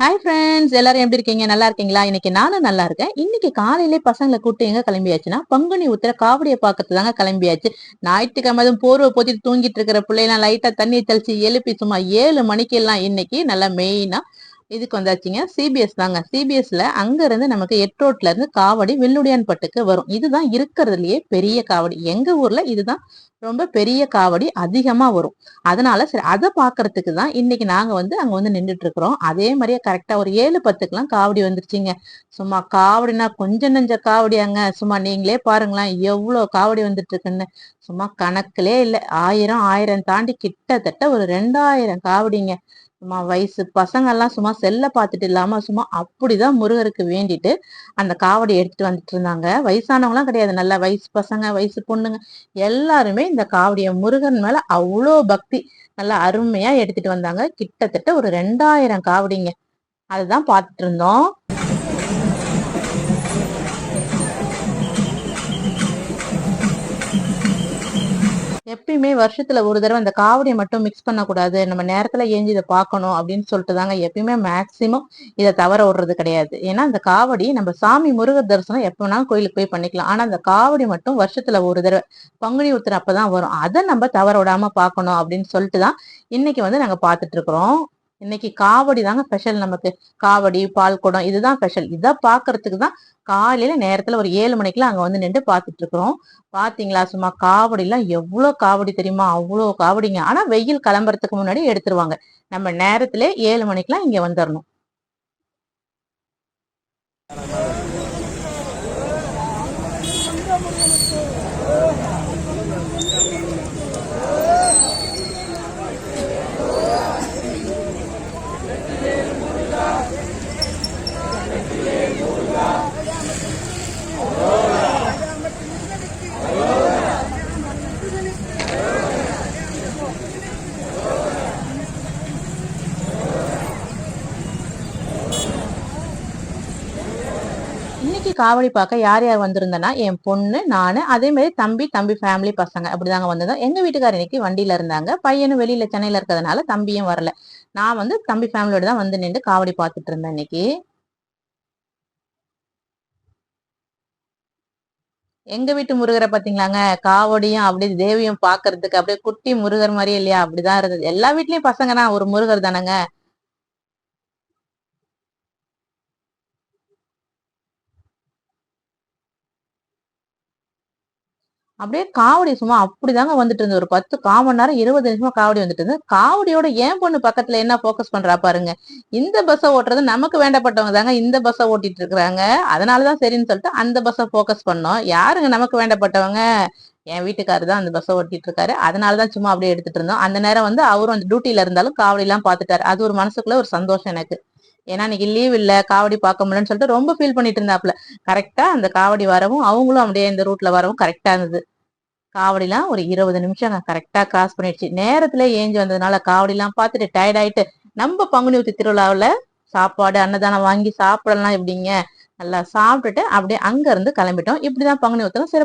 Hi friends எல்லாரும் எப்படி இருக்கீங்க? நல்லா இருக்கீங்களா? இன்னைக்கு நானும் நல்லா இருக்கேன். இன்னைக்கு காலையிலே பசங்களை கூட்டு எங்க கிளம்பியாச்சுன்னா பங்குனி உத்திர காவடியை பார்க்கறது தாங்க கிளம்பியாச்சு. ஞாயிற்றுக்கிழமை அதுவும் போர்வை போத்திட்டு தூங்கிட்டு இருக்கிற பிள்ளைலாம் லைட்டா தண்ணி தெளிச்சு எழுப்பி சும்மா ஏழு மணிக்கு எல்லாம் இன்னைக்கு நல்லா மெயினா இதுக்கு வந்தாச்சுங்க. சிபிஎஸ் தாங்க. சிபிஎஸ்ல அங்க இருந்து நமக்கு எட்ரோட்ல இருந்து காவடி வெள்ளுடியான் பட்டுக்கு வரும். இதுதான் இருக்கிறதுலயே பெரிய காவடி. எங்க ஊர்ல இதுதான் ரொம்ப பெரிய காவடி அதிகமா வரும். அதனால சரி அதை பாக்குறதுக்கு தான் இன்னைக்கு நாங்க வந்து அங்க வந்து நின்றுட்டு இருக்கிறோம் அதே மாதிரியே கரெக்டா ஒரு ஏழு பத்துக்குலாம் காவடி வந்துருச்சுங்க. சும்மா காவடினா கொஞ்சம் நெஞ்ச காவடியாங்க. சும்மா நீங்களே பாருங்களேன் எவ்வளவு காவடி வந்துட்டு இருக்குன்னு சும்மா கணக்குலே இல்லை. ஆயிரம் ஆயிரம் தாண்டி கிட்டத்தட்ட ஒரு ரெண்டாயிரம் காவடிங்க. சும்மா வயசு பசங்கெல்லாம் சும்மா செல்லை பார்த்துட்டு இல்லாமல் சும்மா அப்படிதான் முருகருக்கு வேண்டிட்டு அந்த காவடி எடுத்துட்டு வந்துட்டு இருந்தாங்க. வயசானவங்களாம் கிடையாது. நல்ல வயசு பசங்க வயசு பொண்ணுங்க எல்லாருமே இந்த காவடியை முருகன் மேலே அவ்வளோ பக்தி நல்லா அருமையாக எடுத்துட்டு வந்தாங்க. கிட்டத்தட்ட ஒரு ரெண்டாயிரம் காவடிங்க. அதுதான் பார்த்துட்டு இருந்தோம். எப்பயுமே வருஷத்துல ஒரு தடவை அந்த காவடியை மட்டும் மிக்ஸ் பண்ணக்கூடாது. நம்ம நேரத்துல ஏஞ்சி இதை பார்க்கணும் அப்படின்னு சொல்லிட்டு தாங்க எப்பயுமே மேக்சிமம் இதை தவற விடுறது கிடையாது. ஏன்னா அந்த காவடி நம்ம சாமி முருகர் தரிசனம் எப்ப வேணாலும் கோயிலுக்கு போய் பண்ணிக்கலாம். ஆனா அந்த காவடி மட்டும் வருஷத்துல ஒரு தடவை பங்குனி உத்திர அப்பதான் வரும். அதை நம்ம தவற விடாம பார்க்கணும் அப்படின்னு சொல்லிட்டு தான் இன்னைக்கு வந்து நாங்க பாத்துட்டு இருக்கிறோம். இன்னைக்கு காவடி தாங்க ஸ்பெஷல் நமக்கு. காவடி பால் குடம் இதுதான் ஸ்பெஷல் இதை பாக்குறதுக்கு தான் காலையில நேரத்துல ஒரு ஏழு மணிக்கெல்லாம் அங்க வந்து நின்று பாத்துட்டு இருக்கிறோம். பாத்தீங்களா சும்மா காவடி எல்லாம் எவ்வளவு காவடி தெரியுமா? அவ்வளவு காவடிங்க. ஆனா வெயில் கிளம்புறதுக்கு முன்னாடி எடுத்துருவாங்க. நம்ம நேரத்துல ஏழு மணிக்கெல்லாம் இங்க வந்துடணும் இன்னைக்கு காவடி பார்க்க யார் யார் வந்திருந்தேன்னா என் பொண்ணு நானு அதே மாதிரி தம்பி தம்பி ஃபேமிலி பசங்க அப்படிதாங்க வந்திருந்தோம் எங்க வீட்டுக்காரர் இன்னைக்கு வண்டியில இருந்தாங்க. பையனும் வெளியில சென்னையில இருக்கிறதுனால தம்பியும் வரல. நான் வந்து தம்பி ஃபேமிலியோட தான் வந்து நின்று காவடி பார்த்துட்டு இருந்தேன் இன்னைக்கு. எங்க வீட்டு முருகரை பாத்தீங்களாங்க? காவடியும் அப்படியே தேவியும் பாக்குறதுக்கு அப்படியே குட்டி முருகர் மாதிரியே இல்லையா? அப்படிதான் இருந்தது. எல்லா வீட்லயும் பசங்கன்னா ஒரு முருகர் தானங்க. அப்படியே காவடி சும்மா அப்படிதாங்க வந்துட்டு இருந்தது. ஒரு பத்து காமன் நேரம் இருபது நிமிஷமா காவடி வந்துட்டு இருந்தது. காவடியோட ஏன் பொண்ணு பக்கத்துல என்ன போக்கஸ் பண்றா பாருங்க. இந்த பஸ்ஸை ஓட்டுறது நமக்கு வேண்டப்பட்டவங்க தாங்க இந்த பஸ்ஸை ஓட்டிட்டு இருக்கிறாங்க. அதனாலதான் சரின்னு சொல்லிட்டு அந்த பஸ்ஸை போக்கஸ் பண்ணோம். யாருங்க நமக்கு வேண்டப்பட்டவங்க? என் வீட்டுக்காரர் தான் அந்த பஸ்ஸை ஓட்டிட்டு இருக்காரு. அதனாலதான் சும்மா அப்படியே எடுத்துட்டு இருந்தோம். அந்த நேரம் வந்து அவரும் அந்த டியூட்டியில இருந்தாலும் காவடி எல்லாம் பாத்துட்டாரு அது ஒரு மனசுக்குள்ள ஒரு சந்தோஷம் எனக்கு. ஏன்னா இன்னைக்கு லீவ் இல்ல காவடி பார்க்க முடியலன்னு சொல்லிட்டு ரொம்ப ஃபீல் பண்ணிட்டு இருந்தாப்ல கரெக்டா அந்த காவடி வரவும் அவங்களும் அப்படியே இந்த ரூட்ல வரவும் கரெக்டா இருந்தது. காவடிலாம் ஒரு இருபது நிமிஷம் கரெக்டா கிராஸ் பண்ணிடுச்சு. நேரத்துல ஏஞ்சி வந்ததுனால காவடிலாம் பார்த்துட்டு டயர்ட் ஆயிட்டு நம்ம பங்குனி ஊத்தி திருவிழாவில் சாப்பாடு அன்னதானம் வாங்கி சாப்பிடலாம் எப்படிங்க? நல்லா சாப்பிட்டுட்டு அப்படியே அங்க இருந்து கிளம்பிட்டோம். இப்படிதான் பங்குனி ஊத்தலாம் சிறப்பு